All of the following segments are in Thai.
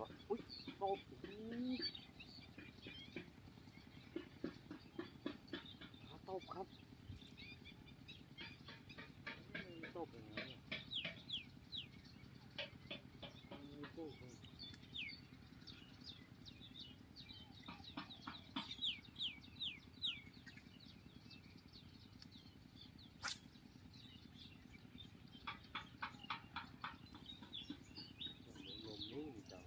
วะอุ้ยตบขาตบครับอืมตบยังไงเนี่ยอืมตบยังไงลมนิ่งจัง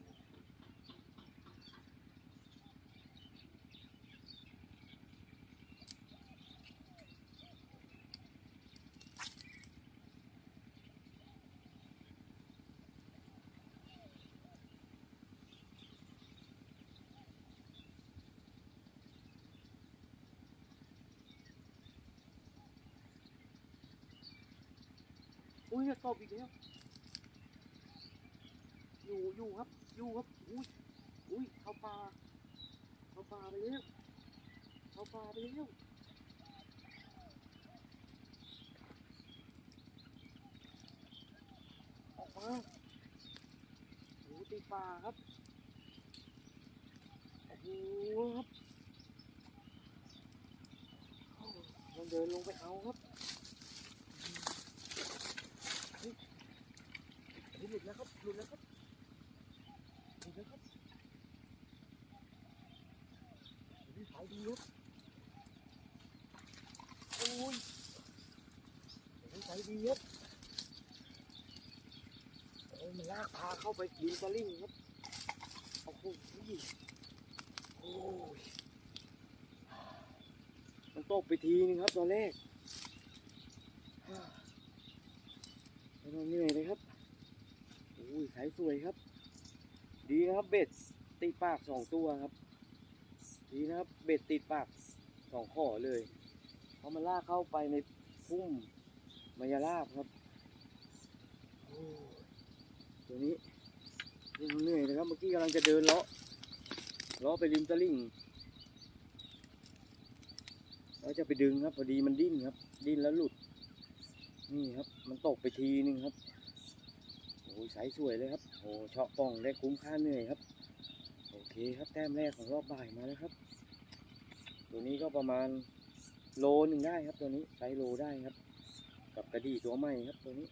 อุ้ยเนี่ยตบอีกแล้วอยู่อยู่ครับ อยู่ครับ อุ้ยอุ้ยเข้าป่าเข้าป่าไปแล้วเข้าป่าไปแล้วออกมาโอ้ตีป่าครับโอ้โหครับโอ้มันเดินลงไปเอาครับ เฮ้ย หลุดแล้วครับหลุดแล้วครับหลุดแล้วครับเฮ้ยสายดีครับโอ้ยเฮ้ยสายดีครับโอ้มันลากพาเข้าไปกินสลิงครับโอ้โหโอ้ยมันตกไปทีนึงครับตอนแรกแล้วมันเหนื่อยเลยครับ อุ้ยสายสวยครับ ดีครับเบ็ดติดปากสองตัวครับ ดีนะครับเบ็ดติดปากสองข้อเลยเพราะมันลากเข้าไปในพุ่มมายาลาบครับโอ้ยตัวนี้ยังเหนื่อยนะครับ เมื่อกี้กำลังจะเดินเลาะเลาะไปริมตลิ่งแล้วจะไปดึงครับพอดีมันดิ้นครับ ดิ้นแล้วหลุด นี่ครับ มันตกไปทีนึงครับ โอ้ยสายสวยเลยครับโอ้เชาะป่องได้คุ้มค่าเหนื่อยครับ โอเคครับแต้มแรกของรอบบ่ายมาแล้วครับ ตัวนี้ก็ประมาณโลหนึ่งได้ครับ ตัวนี้ไซส์โลได้ครับ กับกระดี่ตัวใหม่ครับตัวนี้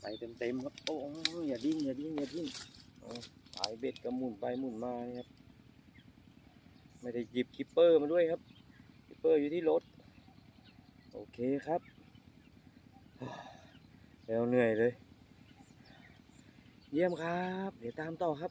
ไปเต็มๆครับ โอ้ยอย่าดิ้นอย่าดิ้นอย่าดิ้นสายเบ็ดก็หมุนไปหมุนมาครับ ไม่ได้หยิบคิปเปอร์มาด้วยครับคิปเปอร์อยู่ที่รถ โอเคครับ แล้วเหนื่อยเลย เยี่ยมครับ เดี๋ยวตามต่อครับ